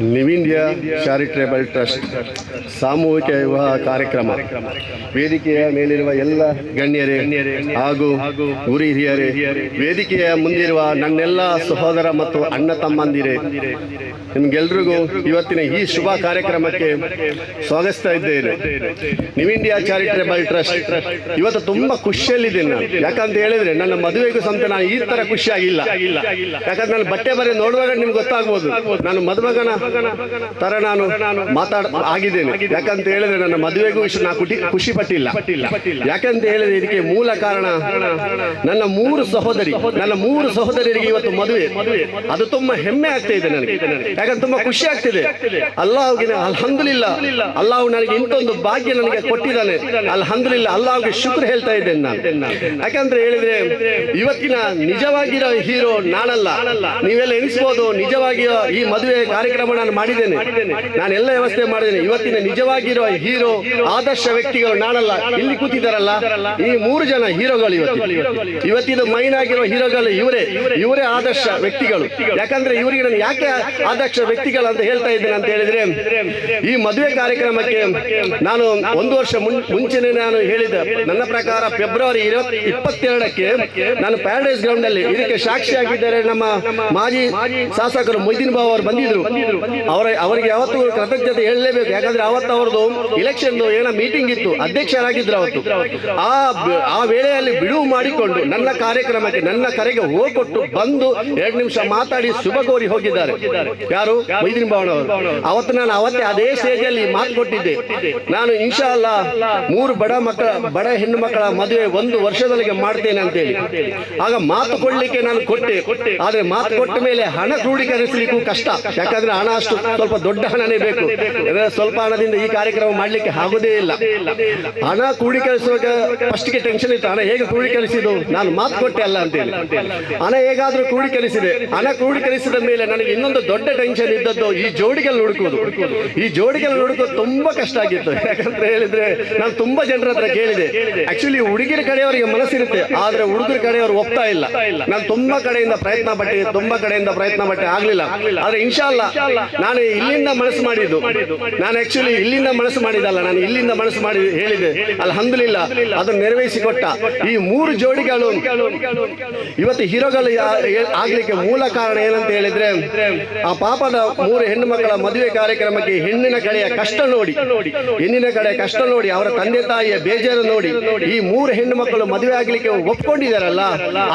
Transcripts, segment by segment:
Live India charitable trust ಸಾಮೂಹಿಕ ವಿವಾಹ ಕಾರ್ಯಕ್ರಮ. ವೇದಿಕೆಯ ಮೇಲಿರುವ ಎಲ್ಲ ಗಣ್ಯರೇ ಹಾಗೂ ಗುರಿ ಹಿರಿಯರೇ, ವೇದಿಕೆಯ ಮುಂದಿರುವ ನನ್ನೆಲ್ಲ ಸಹೋದರ ಮತ್ತು ಅಣ್ಣ ತಮ್ಮಂದಿರೇ, ನಿಮ್ಗೆಲ್ರಿಗೂ ಇವತ್ತಿನ ಈ ಶುಭ ಕಾರ್ಯಕ್ರಮಕ್ಕೆ ಸ್ವಾಗತಿಸ್ತಾ ಇದ್ದೇನೆ. ನಿವ್ ಇಂಡಿಯಾ ಚಾರಿಟೇಬಲ್ ಟ್ರಸ್ಟ್ ಇವತ್ತು ತುಂಬಾ ಖುಷಿಯಲ್ಲಿದ್ದೇನೆ ನಾನು. ಯಾಕಂತ ಹೇಳಿದ್ರೆ ನನ್ನ ಮದುವೆಗೂ ಸಂತ ನಾನು ಈ ತರ ಖುಷಿಯಾಗಿಲ್ಲ ಯಾಕಂದ್ರೆ ನಾನು ಬಟ್ಟೆ ಬರೆ ನೋಡುವಾಗ ನಿಮ್ಗೆ ಗೊತ್ತಾಗ್ಬೋದು. ನಾನು ಮದುಮಗನ ತರ ನಾನು ಮಾತಾಡ ಆಗಿದ್ದೇನೆ. ಯಾಕಂತ ಹೇಳಿದ್ರೆ ನನ್ನ ಮದುವೆಗೂ ನಾನು ಖುಷಿ ಪಟ್ಟಿಲ್ಲ. ಯಾಕಂತ ಹೇಳಿದ್ರೆ ಇದಕ್ಕೆ ಮೂಲ ಕಾರಣ ನನ್ನ ಮೂರು ಸಹೋದರಿ, ನನ್ನ ಮೂರು ಸಹೋದರಿಯರಿಗೆ ಇವತ್ತು ಮದುವೆ. ಅದು ತುಂಬಾ ಹೆಮ್ಮೆ ಆಗ್ತಾ ಇದೆ ನನಗೆ. ಯಾಕಂದ್ರೆ ತುಂಬಾ ಖುಷಿ ಆಗ್ತಿದೆ. ಅಲ್ಲಾಹುಗಿನ ಅಲ್ಹಂದುಲಿಲ್ಲ. ಅಲ್ಲಾಹು ನನಗೆ ಇಂಥೊಂದು ಭಾಗ್ಯ ನನಗೆ ಕೊಟ್ಟಿದ್ದಾನೆ. ಅಲ್ಹಂದುಲಿಲ್ಲ, ಅಲ್ಲಾಹುಗೆ ಶುಕ್ರ ಹೇಳ್ತಾ ಇದ್ದೇನೆ ನಾನು. ಯಾಕಂದ್ರೆ ಹೇಳಿದ್ರೆ ಇವತ್ತಿನ ನಿಜವಾಗಿರೋ ಹೀರೋ ನಾನಲ್ಲ. ನೀವೆಲ್ಲ ಎನಿಸ್ಬೋದು ನಿಜವಾಗಿಯೋ ಈ ಮದುವೆ ಕಾರ್ಯಕ್ರಮ ನಾನು ಮಾಡಿದ್ದೇನೆ. ನಾನು ಎಲ್ಲ ವ್ಯವಸ್ಥೆ ಮಾಡಿದ್ದೇನೆ. ಇವತ್ತಿನ ನಿಜವಾಗಿರೋ ಹೀರೋ, ಆದರ್ಶ ವ್ಯಕ್ತಿಗಳು ನಾನಲ್ಲ. ಇಲ್ಲಿ ಕೂತಿದ್ದಾರಲ್ಲ? ಈ ಮೂರು ಜನ ಹೀರೋಗಳು ಇವತ್ತು. ಇವತ್ತಿನ ಮೈನ್ ಆಗಿರುವ ಹೀರೋಗಳು ಇವರೇ. ಇವರೇ ಆದರ್ಶ ವ್ಯಕ್ತಿಗಳು. ಯಾಕಂದ್ರೆ ಇವರಿಗೆ ನಾನು ಯಾಕೆ ಆದರ್ಶ ವ್ಯಕ್ತಿಗಳು ಅಂತ ಹೇಳ್ತಾ ಇದ್ದೇನೆ ಅಂತ ಹೇಳಿದ್ರೆ, ಈ ಮದುವೆ ಕಾರ್ಯಕ್ರಮಕ್ಕೆ ನಾನು ಒಂದು ವರ್ಷ ಮುಂಚೆನೆ ನಾನು ಹೇಳಿದ ನನ್ನ ಪ್ರಕಾರ ಫೆಬ್ರವರಿ ಇಪ್ಪತ್ತೆರಡಕ್ಕೆ ನಾನು ಪ್ಯಾರಡೈಸ್ ಗ್ರೌಂಡ್ ಅಲ್ಲಿ ಇದಕ್ಕೆ ಸಾಕ್ಷಿಯಾಗಿದ್ದಾರೆ ನಮ್ಮ ಮಾಜಿ ಶಾಸಕರು ಮೊಯ್ದೀನ್ ಬಾಬು ಅವರು ಬಂದಿದ್ರು. ಅವರ ಅವರಿಗೆ ಯಾವತ್ತೂ ಕೃತಜ್ಞತೆ ಹೇಳಲೇಬೇಕು. ಯಾಕಂದ್ರೆ ಅವತ್ತು ಅವ್ರದ್ದು ಇಲೆಕ್ಷನ್ ಏನೋ ಮೀಟಿಂಗ್ ಇತ್ತು. ಅಧ್ಯಕ್ಷರಾಗಿದ್ರು ಅವತ್ತು. ಆ ಆ ವೇಳೆಯಲ್ಲಿ ಬಿಡುವು ಮಾಡಿಕೊಂಡು ನನ್ನ ಕಾರ್ಯಕ್ರಮಕ್ಕೆ ನನ್ನ ಕರೆಗೆ ಹೋಗೊಟ್ಟು ಬಂದು ಎರಡು ನಿಮಿಷ ಮಾತಾಡಿ ಶುಭ ಕೋರಿ ಹೋಗಿದ್ದಾರೆ. ಯಾರು? ಮೈದಿನ ಭವನ ಅವರು. ಅವತ್ತು ನಾನು ಅವತ್ತೇ ಅದೇ ಸ್ಟೇಜ್ ಅಲ್ಲಿ ಮಾತು ಕೊಟ್ಟಿದ್ದೆ. ನಾನು ಇನ್ಶಾ ಅಲ್ಲ ಮೂರು ಬಡ ಮಕ್ಕಳ ಬಡ ಹೆಣ್ಣು ಮಕ್ಕಳ ಮದುವೆ ಒಂದು ವರ್ಷದೊಳಗೆ ಮಾಡ್ತೇನೆ ಅಂತೇಳಿ. ಆಗ ಮಾತು ಕೊಡ್ಲಿಕ್ಕೆ ನಾನು ಕೊಟ್ಟೆ. ಆದ್ರೆ ಮಾತು ಕೊಟ್ಟ ಮೇಲೆ ಹಣ ಕ್ರೋಢೀಕರಿಸಲಿಕ್ಕೂ ಕಷ್ಟ. ಯಾಕಂದ್ರೆ ಹಣ ಅಷ್ಟು ಸ್ವಲ್ಪ ದೊಡ್ಡ ಹಣನೇ ಬೇಕು. ಸ್ವಲ್ಪ ಹಣದಿಂದ ಈ ಕಾರ್ಯಕ್ರಮ ಮಾಡ್ಲಿಕ್ಕೆ ಆಗುದೇ ಇಲ್ಲ. ಹಣ ಕೂಡಿ ಕಳಿಸುವಾಗ ಫಸ್ಟ್ಗೆ ಟೆನ್ಷನ್ ಇತ್ತು. ಹಣ ಹೇಗೆ ಕೂಡಿ ಕಳಿಸಿದ್ದು? ನಾನು ಮಾತು ಕೊಟ್ಟೆ ಅಲ್ಲ ಅಂತೇಳಿ. ಹಣ ಹೇಗಾದ್ರೂ ಕೂಡಿ ಕಳಿಸಿದೆ. ಹಣ ಕೂಡಿ ಕಳಿಸಿದ ಮೇಲೆ ನನಗೆ ಇನ್ನೊಂದು ದೊಡ್ಡ ಟೆನ್ಷನ್ ಇದ್ದದ್ದು ಈ ಜೋಡಿಗಳು ಹುಡುಕುವುದು. ಈ ಜೋಡಿಗಳು ಹುಡುಕೋದು ತುಂಬಾ ಕಷ್ಟ ಆಗಿತ್ತು. ಯಾಕಂತ ಹೇಳಿದ್ರೆ ನಾನು ತುಂಬಾ ಜನರ ಹತ್ರ ಕೇಳಿದೆ. ಆಕ್ಚುಲಿ ಹುಡುಗಿರ ಕಡೆಯವರಿಗೆ ಮನಸ್ಸಿರುತ್ತೆ. ಆದ್ರೆ ಹುಡುಗರ ಕಡೆಯವರು ಒಪ್ತಾ ಇಲ್ಲ. ನಾನು ತುಂಬಾ ಕಡೆಯಿಂದ ಪ್ರಯತ್ನ ಪಟ್ಟೆ, ತುಂಬಾ ಕಡೆಯಿಂದ ಪ್ರಯತ್ನ ಪಟ್ಟೆ. ಆಗ್ಲಿಲ್ಲ. ಆದ್ರೆ ಇನ್ಶಾಲ್ಲ ನಾನು ಇಲ್ಲಿಂದ ಮನಸ್ಸು ಮಾಡಿದ್ದು. ನಾನು ಆಕ್ಚುಲಿ ಇಲ್ಲಿಂದ ಮನಸ್ಸು ಮಾಡಿದಲ್ಲ ನಾನು ಇಲ್ಲಿಂದ ಮನಸ್ಸು ಮಾಡಿ ಹೇಳಿದೆ ಅಲ್ಹಮ್ದುಲಿಲ್ಲ, ಅದನ್ನು ನೆರವೇರಿಸಿಕೊಟ್ಟ ಈ ಮೂರು ಜೋಡಿಗಳು ಇವತ್ತು ಹೀರೋಗಳು ಆಗ್ಲಿಕ್ಕೆ ಮೂಲ ಕಾರಣ ಏನಂತ ಹೇಳಿದ್ರೆ, ಆ ಪಾಪದ ಮೂರು ಹೆಣ್ಣು ಮಕ್ಕಳ ಮದುವೆ ಕಾರ್ಯಕ್ರಮಕ್ಕೆ ಹೆಣ್ಣಿನ ಕಡೆಯ ಕಷ್ಟ ನೋಡಿ. ಹೆಣ್ಣಿನ ಕಡೆ ಕಷ್ಟ ನೋಡಿ, ಅವರ ತಂದೆ ತಾಯಿಯ ಬೇಜಾರು ನೋಡಿ. ಈ ಮೂರು ಹೆಣ್ಣು ಮಕ್ಕಳು ಮದುವೆ ಆಗ್ಲಿಕ್ಕೆ ಒಪ್ಕೊಂಡಿದಾರಲ್ಲ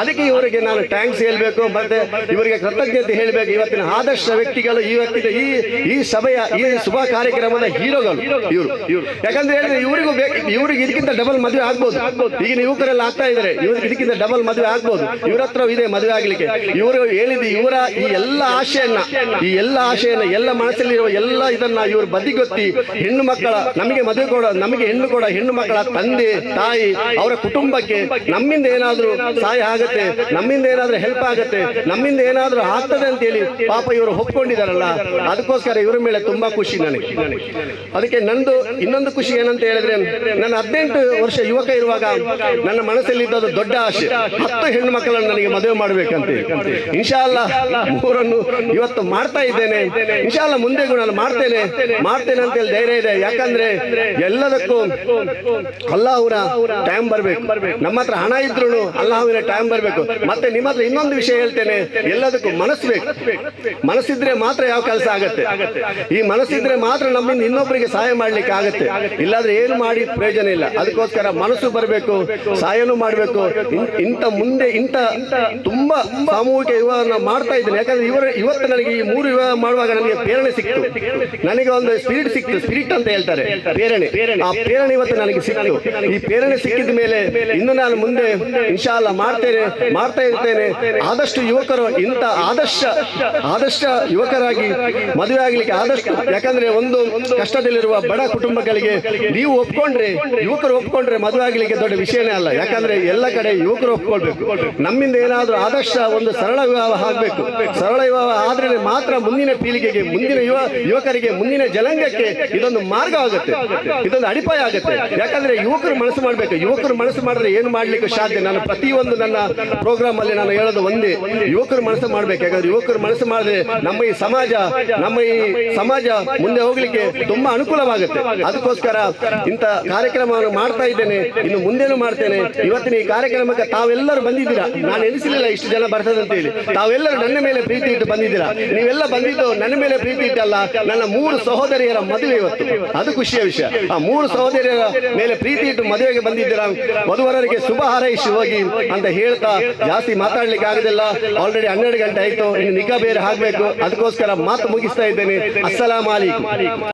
ಅದಕ್ಕೆ ಇವರಿಗೆ ನಾನು ಟ್ಯಾಂಕ್ಸ್ ಹೇಳ್ಬೇಕು. ಮತ್ತೆ ಇವರಿಗೆ ಕೃತಜ್ಞತೆ ಹೇಳಬೇಕು. ಇವತ್ತಿನ ಆದರ್ಶ ವ್ಯಕ್ತಿಗಳು ಇವತ್ತಿನ ಈ ಈ ಸಭೆಯ, ಈ ಶುಭ ಕಾರ್ಯಕ್ರಮದ ಹೀರೋಗಳು, ಇವರು ಇವರು. ಯಾಕಂದ್ರೆ ಹೇಳಿದ್ರೆ ಇವರಿಗೂ ಬೇಕು ಇವ್ರಿಗೆ ಇದಕ್ಕಿಂತ ಡಬಲ್ ಮದುವೆ ಆಗ್ಬೋದು. ಈಗಿನ ಯುವಕರೆಲ್ಲ ಆಗ್ತಾ ಇದ್ದಾರೆ, ಇವ್ರಿಗೆ ಇದಕ್ಕಿಂತ ಡಬಲ್ ಮದುವೆ ಆಗ್ಬೋದು. ಇವ್ರ ಹತ್ರ ಇದೆ ಮದುವೆ ಆಗ್ಲಿಕ್ಕೆ. ಇವರು ಹೇಳಿದ ಇವರ ಈ ಎಲ್ಲ ಆಶೆಯನ್ನ, ಈ ಎಲ್ಲ ಆಶೆಯನ್ನ, ಎಲ್ಲ ಮನಸ್ಸಲ್ಲಿರುವ ಎಲ್ಲ ಇದನ್ನ ಇವರು ಬದಿಗೊತ್ತಿ, ಹೆಣ್ಣು ಮಕ್ಕಳ, ನಮಗೆ ಮದುವೆ ಕೊಡ, ನಮಗೆ ಹೆಣ್ಣು ಕೊಡ, ಹೆಣ್ಣು ಮಕ್ಕಳ ತಂದೆ, ತಾಯಿ, ಅವರ ಕುಟುಂಬಕ್ಕೆ ನಮ್ಮಿಂದ ಏನಾದ್ರೂ ಸಹಾಯ ಆಗತ್ತೆ, ನಮ್ಮಿಂದ ಏನಾದ್ರೂ ಹೆಲ್ಪ್ ಆಗತ್ತೆ, ನಮ್ಮಿಂದ ಏನಾದ್ರೂ ಆಗ್ತದೆ ಅಂತೇಳಿ ಪಾಪ ಇವರು ಒಪ್ಕೊಂಡಿದಾರಲ್ಲ ಅದಕ್ಕೋಸ್ಕರ ಇವರ ಮೇಲೆ ತುಂಬಾ ಖುಷಿ ನನಗೆ. ಅದಕ್ಕೆ ನಂದು ಇನ್ನೊಂದು ಖುಷಿ ಏನಂತ ಹೇಳಿದ್ರೆ, ನನ್ನ ಹದಿನೆಂಟು ವರ್ಷ ಯುವಕ ಇರುವಾಗ ನನ್ನ ಮನಸ್ಸಲ್ಲಿ ಇದ್ದದ್ದು ದೊಡ್ಡ ಆಸೆ. ಹತ್ತು ಹೆಣ್ಣು ಮಕ್ಕಳನ್ನು ನನಗೆ ಮದುವೆ ಮಾಡಬೇಕಂತ. ಇನ್ಶಾಲ್ಲ ಮೂರನ್ನು ಇವತ್ತು ಮಾಡ್ತಾ ಇದ್ದೇನೆ. ಇನ್ಶಾಲ್ಲ ಮುಂದೆಗೂ ನಾನು ಮಾಡ್ತೇನೆ. ಮಾಡ್ತೇನೆ ಅಂತ ಹೇಳಿ ಧೈರ್ಯ ಇದೆ. ಯಾಕಂದ್ರೆ ಎಲ್ಲದಕ್ಕೂ ಅಲ್ಲಾಹುರ ಟೈಮ್ ಬರ್ಬೇಕು. ನಮ್ಮ ಹತ್ರ ಹಣ ಇದ್ರು ಅಲ್ಲಾಹುವಿನ ಟೈಮ್ ಬರ್ಬೇಕು. ಮತ್ತೆ ನಿಮ್ಮ ಹತ್ರ ಇನ್ನೊಂದು ವಿಷಯ ಹೇಳ್ತೇನೆ. ಎಲ್ಲದಕ್ಕೂ ಮನಸ್ಸು ಬೇಕು. ಮನಸ್ಸಿದ್ರೆ ಮಾತ್ರ ಯಾವ ಕೆಲಸ ಆಗತ್ತೆ. ಈ ಮನಸ್ಸಿದ್ರೆ ಮಾತ್ರ ನಮ್ಮಿಂದ ಇನ್ನೊಬ್ಬರಿಗೆ ಸಹಾಯ ಮಾಡ್ಲಿಕ್ಕೆ ಆಗತ್ತೆ. ಇಲ್ಲಾದ್ರೆ ಏನು ಮಾಡಿ ಪ್ರಯೋಜನ ಇಲ್ಲ. ಅದಕ್ಕೋಸ್ಕರ ಮನಸ್ಸು ಬರಬೇಕು, ಸಹಾಯನೂ ಮಾಡಬೇಕು. ಇಂಥ ಮುಂದೆ ಇಂಥ ತುಂಬಾ ಸಾಮೂಹಿಕ ವಿವಾಹನ ಮಾಡ್ತಾ ಇದ್ದೇನೆ. ಯಾಕಂದ್ರೆ ಇವರ ಇವತ್ತು ನನಗೆ ಈ ಮೂರು ವಿವಾಹ ಮಾಡುವಾಗ ನನಗೆ ಪ್ರೇರಣೆ ಸಿಕ್ತು. ನನಗೆ ಒಂದು ಸ್ಪಿರಿಟ್ ಸಿಕ್ತು. ಸ್ಪಿರಿಟ್ ಅಂತ ಹೇಳ್ತಾರೆ. ಪ್ರೇರಣೆ. ಆ ಪ್ರೇರಣೆ ಇವತ್ತು ನನಗೆ ಸಿಕ್ತು. ಈ ಪ್ರೇರಣೆ ಸಿಕ್ಕಿದ ಮೇಲೆ ಇನ್ನು ನಾನು ಮುಂದೆ ಅಲ್ಲ ಮಾಡ್ತೇನೆ, ಮಾಡ್ತಾ ಇರ್ತೇನೆ. ಆದಷ್ಟು ಯುವಕರು ಇಂಥ ಆದರ್ಶ ಆದರ್ಶ ಯುವಕರಾಗಿ ಮದುವೆ ಆಗ್ಲಿಕ್ಕೆ ಆದಷ್ಟು, ಯಾಕಂದ್ರೆ ಒಂದು ಕಷ್ಟದಲ್ಲಿರುವ ಬಡ ಕುಟುಂಬಗಳಿಗೆ ನೀವು ಒಪ್ಕೊಂಡ್ರೆ, ಯುವಕರು ಒಪ್ಕೊಂಡ್ರೆ ಮದುವೆ ಆಗ್ಲಿಕ್ಕೆ ದೊಡ್ಡ ವಿಷಯನೇ ಅಲ್ಲ. ಯಾಕಂದ್ರೆ ಎಲ್ಲ ಕಡೆ ಯುವಕರು ಒಪ್ಕೊಳ್ಬೇಕು. ನಮ್ಮಿಂದ ಏನಾದ್ರೂ ಆದರ್ಶ ಒಂದು ಸರಳ ವಿವಾಹ ಆಗ್ಬೇಕು. ಸರಳ ವಿವಾಹ ಆದ್ರೆ ಮಾತ್ರ ಮುಂದಿನ ಪೀಳಿಗೆಗೆ, ಮುಂದಿನ ಯುವ, ಯುವಕರಿಗೆ, ಮುಂದಿನ ಜನಾಂಗಕ್ಕೆ ಇದೊಂದು ಮಾರ್ಗ ಆಗುತ್ತೆ. ಇದೊಂದು ಅಡಿಪಾಯ ಆಗುತ್ತೆ. ಯಾಕಂದ್ರೆ ಯುವಕರು ಮನಸ್ಸು ಮಾಡ್ಬೇಕು. ಯುವಕರು ಮನಸ್ಸು ಮಾಡಿದ್ರೆ ಏನು ಮಾಡ್ಲಿಕ್ಕೆ ಸಾಧ್ಯ? ನಾನು ಪ್ರತಿಯೊಂದು ನನ್ನ ಪ್ರೋಗ್ರಾಮ್ ಅಲ್ಲಿ ನಾನು ಹೇಳೋದು ಒಂದೇ. ಯುವಕರು ಮನಸ್ಸು ಮಾಡ್ಬೇಕು. ಯಾಕಂದ್ರೆ ಯುವಕರು ಮನಸ್ಸು ಮಾಡಿದ್ರೆ ನಮ್ಮ ಈ ಸಮಾಜ ನಮ್ಮ ಈ ಸಮಾಜ ಮುಂದೆ ಹೋಗ್ಲಿಕ್ಕೆ ತುಂಬಾ ಅನುಕೂಲವಾಗುತ್ತೆ. ಅದಕ್ಕೋಸ್ಕರ ಇಂಥ ಕಾರ್ಯಕ್ರಮವನ್ನು ಮಾಡ್ತಾ ಇದ್ದೇನೆ. ಇನ್ನು ಮುಂದೇನು ಮಾಡ್ತೇನೆ? ಇವತ್ತಿನ ಈ ಕಾರ್ಯಕ್ರಮಕ್ಕೆ ತಾವೆಲ್ಲರೂ ಬಂದಿದ್ದೀರಾ? ನಾನು ಎನಿಸಲಿಲ್ಲ ಇಷ್ಟು ಜನ ಬರ್ತದಂತ ಹೇಳಿ ತಾವೆಲ್ಲರೂ ನನ್ನ ಮೇಲೆ ಪ್ರೀತಿ ಇಟ್ಟು ಬಂದಿದ್ದೀರಾ? ನೀವೆಲ್ಲ ಬಂದಿದ್ದು ನನ್ನ ಮೇಲೆ ಪ್ರೀತಿ ಇಟ್ಟಲ್ಲ, ನನ್ನ ಮೂರು ಸಹೋದರಿಯರ ಮದುವೆ ಇವತ್ತು. ಅದು ಖುಷಿಯ ವಿಷಯ. ಆ ಮೂರು ಸಹೋದರಿಯರ ಮೇಲೆ ಪ್ರೀತಿ ಇಟ್ಟು ಮದುವೆಗೆ ಬಂದಿದ್ದೀರಾ? ಮಧುವರರಿಗೆ ಶುಭ ಹಾರೈಸಿ ಹೋಗಿ ಅಂತ ಹೇಳ್ತಾ ಜಾಸ್ತಿ ಮಾತಾಡ್ಲಿಕ್ಕೆ ಆಗುದಿಲ್ಲ. ಆಲ್ರೆಡಿ ಹನ್ನೆರಡು ಗಂಟೆ ಆಯ್ತು. ಇನ್ನು ನಿಗಾ ಬೇರೆ ಆಗ್ಬೇಕು ಅದಕ್ಕೋಸ್ಕರ ಮಾತು ಮುಗಿಸ್ತಾ ಇದ್ದೇನೆ ಅಸ್ಸಲಾಂ ಅಲೈಕುಂ